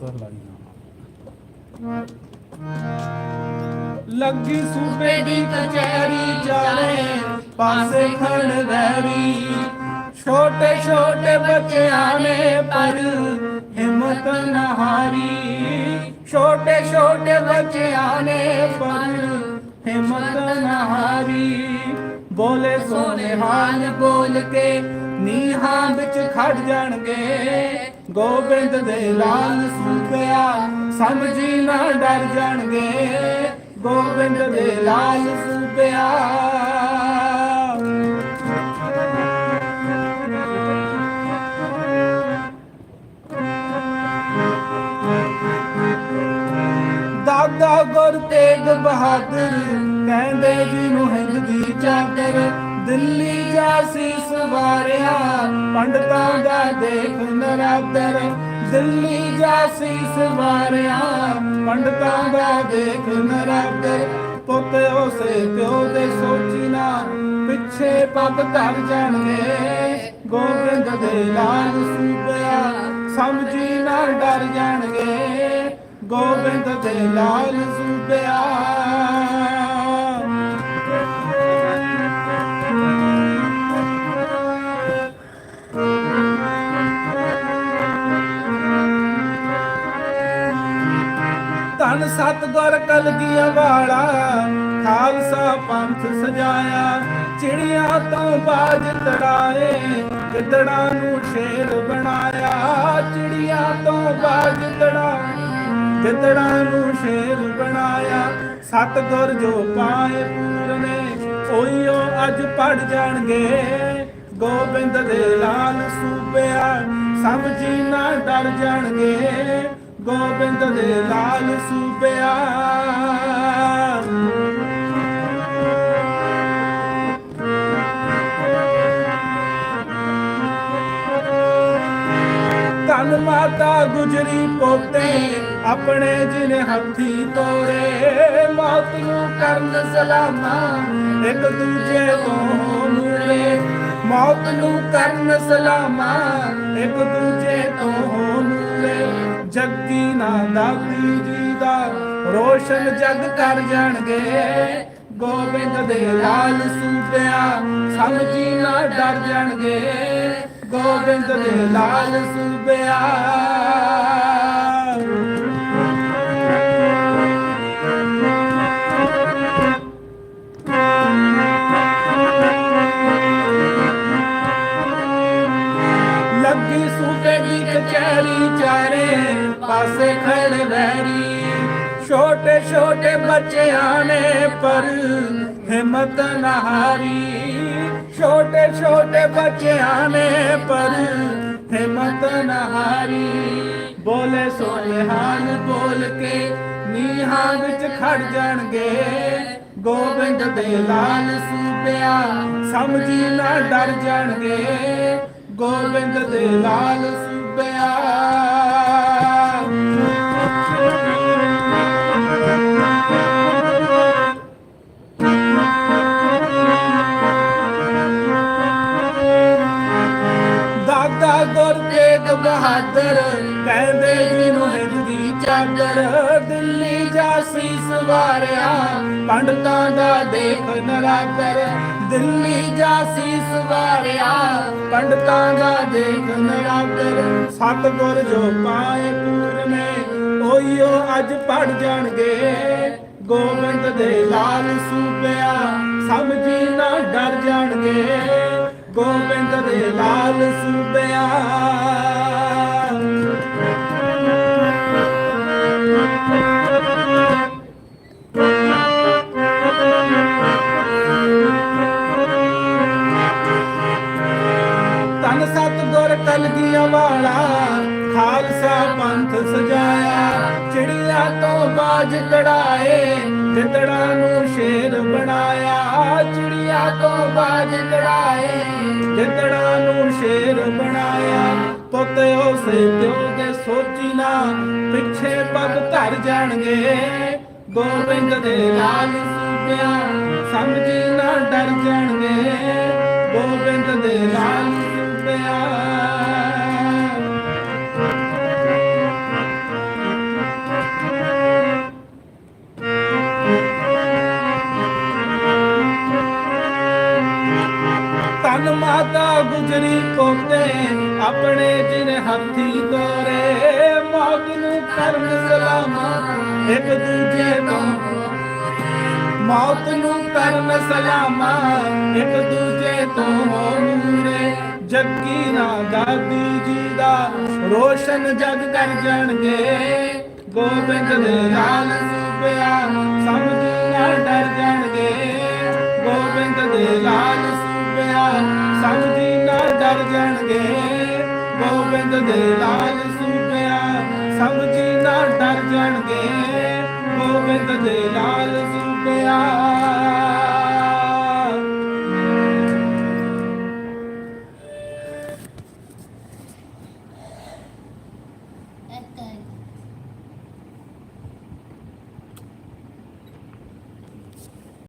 ਤਾਂ ਲਾਈ ਜਾਣਾ ਲੱਗੀ ਸੂਬੇ ਦੀ ਕਚਹਿਰੀ ਚਾਰੇ ਪਾਸੇ ਖੜ ਵੈਰੀ ਛੋਟੇ ਛੋਟੇ ਬੱਚਿਆਂ ਨੇ ਪਰ ਹਿੰਮਤ ਨਾ ਹਾਰੀ। ਛੋਟੇ ਛੋਟੇ ਬੱਚਿਆਂ ਨੇ ਪਰ ਹਿੰਮਤ ਨਾ ਹਾਰੀ। ਬੋਲੇ ਸੋਨੇ ਹਾਲ ਬੋਲ ਕੇ ਨੀਹਾਂ ਵਿੱਚ ਖੜ ਜਾਣਗੇ। ਗੋਬਿੰਦ ਦੇ ਲਾਲ ਸੂਬਿਆ ਸਮਝੀ ਨਾ ਡਰ ਜਾਣਗੇ। ਗੋਬਿੰਦ ਦੇ ਲਾਲ ਸੂਬਿਆ ਦਾਦਾ ਗੁਰ ਤੇਗ ਬਹਾਦਰ ਕਹਿੰਦੇ ਜੀ ਨੂੰ ਹਿੰਦ ਚਾਦਰ ਦਿੱਲੀ ਜਾਸੀ ਸਵਾਰਿਆ ਪੰਡਤਾਂ ਦਾ ਦੇਖ ਨਰਾਦਰ, ਦਿੱਲੀ ਜਾਸੀ ਸਵਾਰਿਆ ਪੰਡਤਾਂ ਦਾ ਦੇਖ ਨਰਾਦਰ, ਪੁੱਤ ਉਸੇ ਪਿਓ ਦੇ ਸੋਚੀ ਨਾ। ਪਿੱਛੇ ਪੱਗ ਧਰ ਜਾਣਗੇ, ਗੋਬਿੰਦ ਦੇ ਲਾਲ ਸੂਬਿਆ। ਸਮਝੀ ਨਾ ਡਰ ਜਾਣਗੇ, ਗੋਬਿੰਦ ਦੇ ਲਾਲ ਸੂਬਿਆ। ਧੰਨ ਸਤਗੁਰ ਕਲਗੀਆਂ ਵਾਲਾ, ਖਾਲਸਾ ਪੰਥ ਸਜਾਇਆ। ਚਿੜੀਆਂ ਤੋਂ ਬਾਜ ਤੜਾਏ, ਗਿੱਦੜਾਂ ਨੂੰ ਸ਼ੇਰ ਬਣਾਇਆ। ਚਿੜੀਆਂ ਤੋਂ ਬਾਜ ਤੜਾਏ, ਗਿੱਦੜਾਂ ਨੂੰ ਸ਼ੇਰ ਬਣਾਇਆ। ਸਤਗੁਰ ਜੋ ਪਾਏ ਪੂਰਨੇ ਉਹੀਓ ਅੱਜ ਪੜ ਜਾਣਗੇ। ਗੋਬਿੰਦ ਦੇ ਲਾਲ ਸੂਬਿਆ ਸਮਝੀ ਨਾ ਡਰ ਜਾਣਗੇ। ਗੋਬਿੰਦ ਦੇ ਲਾਲ ਸੂਬਿਆ ਧੰਨ ਮਾਤਾ ਗੁਜਰੀ ਪੋਤੇ, ਆਪਣੇ ਜਿਨੇ ਹੱਥੀ ਤੋਰੇ। ਮੌਤ ਨੂੰ ਕਰਨ ਸਲਾਮਾ, ਇੱਕ ਦੂਜੇ ਤੋਂ ਨੂਰੇ ਮੌਤ ਨੂੰ ਕਰਨ ਸਲਾਮਾ, ਇੱਕ ਦੂਜੇ ਤੋਂ ਜੱਗੀ ਨਾ ਦਾਤੀ ਜੀ ਦਾ। ਰੋਸ਼ਨ ਜਗ ਕਰ ਜਾਣਗੇ। ਗੋਬਿੰਦ ਦੇ ਲਾਲ ਸੂਬਿਆ ਸਮਝੀ ਨਾ ਡਰ ਜਾਣਗੇ। ਗੋਬਿੰਦ ਦੇ ਲਾਲ ਸੂਬਿਆ ਛੋਟੇ ਛੋਟੇ ਬੱਚਿਆਂ ਨੇ ਪਰ ਹਿੰਮਤ ਨਾ ਹਾਰੀ। ਛੋਟੇ ਛੋਟੇ ਬੱਚਿਆਂ ਨੇ ਪਰ ਹਿੰਮਤ ਨਾ ਹਾਰੀ। ਬੋਲੇ ਸੋਨੇ ਹਾਲ ਬੋਲ ਕੇ ਨੀਹਾਂ ਵਿੱਚ ਖੜ ਜਾਣਗੇ। ਗੋਬਿੰਦ ਦੇ ਲਾਲ ਸੂਬਿਆ ਸਮਝੀ ਨਾ ਡਰ ਜਾਣਗੇ। ਗੋਬਿੰਦ ਦੇ ਲਾਲ ਸੂਬਿਆ ਬਹਾਦਰ। ਕਹਿੰਦੇ ਜਿਹਨੂੰ ਹਿੰਦੀ ਚਾਦਰ, ਦਿੱਲੀ ਜਾਸੀ ਸਵਾਰਿਆ ਪੰਡਤਾਂ ਦਾ ਦੇਖ ਨਰਾਦਰ, ਦਿੱਲੀ ਜਾਸੀ ਸਵਾਰਿਆ ਪੰਡਤਾਂ ਦਾ ਦੇਖ ਨਰਾਦਰ, ਸਤਗੁਰ ਜੋ ਪਾਏ ਪੂਰਨੇ ਉਹੀਓ ਅੱਜ ਪੜ ਜਾਣਗੇ। ਗੋਬਿੰਦ ਦੇ ਲਾਲ ਸੂਬਿਆ ਜੀ ਨਾ ਡਰ ਜਾਣਗੇ। ਗੋਬਿੰਦ ਦੇ ਲਾਲ ਸੂਬਿਆ ਬਾਜ ਕੜਾਏ ਨੂੰ ਸ਼ੇਰ ਬਣਾਇਆ, ਚਿੜੀਆਂ ਤੋਂ ਬਾਜ ਕੜਾਏ ਗਿੱਦੜਾਂ ਨੂੰ ਸ਼ੇਰ ਬਣਾਇਆ। ਪੁੱਤ, ਉਸੇ ਪਿਓ ਦੇ ਸੋਚੀ ਨਾ, ਪਿੱਛੇ ਪੱਗ ਧਰ ਜਾਣਗੇ। ਗੋਬਿੰਦ ਦੇ ਲਾਲ ਸੂਬਿਆਂ, ਸਮਝੀ ਨਾ ਡਰ ਜਾਣਗੇ। ਗੋਬਿੰਦ ਦੇ ਲਾਲ ਸੂਬਿਆਂ। ਆਪਣੇ ਜਿਨ ਹੱਥੀ ਤੋਰੇ, ਮੌਤ ਨੂੰ ਕਰਨ ਸਲਾਮਾ, ਇੱਕ ਦੂਜੇ ਤੋਂ। ਮੌਤ ਨੂੰ ਕਰਨ ਸਲਾਮਾ, ਇੱਕ ਦੂਜੇ ਤੋਂ ਮੂਰੇ ਜੱਗੀ ਨਾ ਦਾਦੀ ਜੀ ਦਾ ਰੋਸ਼ਨ ਜਗ ਕਰ ਜਾਣਗੇ। ਗੋਬਿੰਦ ਦੇ ਲਾਲ ਸੂਬਿਆ ਸਮਝੀ ਨਾ ਡਰ ਜਾਣਗੇ। ਗੋਬਿੰਦ ਦੇ ਲਾਲ ਸੂਬਿਆ ਸਮਝੀ ਨਾ ਡਰ ਜਾਣਗੇ। ਗੋਬਿੰਦ ਦੇ ਲਾਲ ਸੂਬਿਆ ਸਮਝੀ ਨਾ ਡਰ ਜਾਣਗੇ। ਗੋਬਿੰਦ ਦੇ ਲਾਲ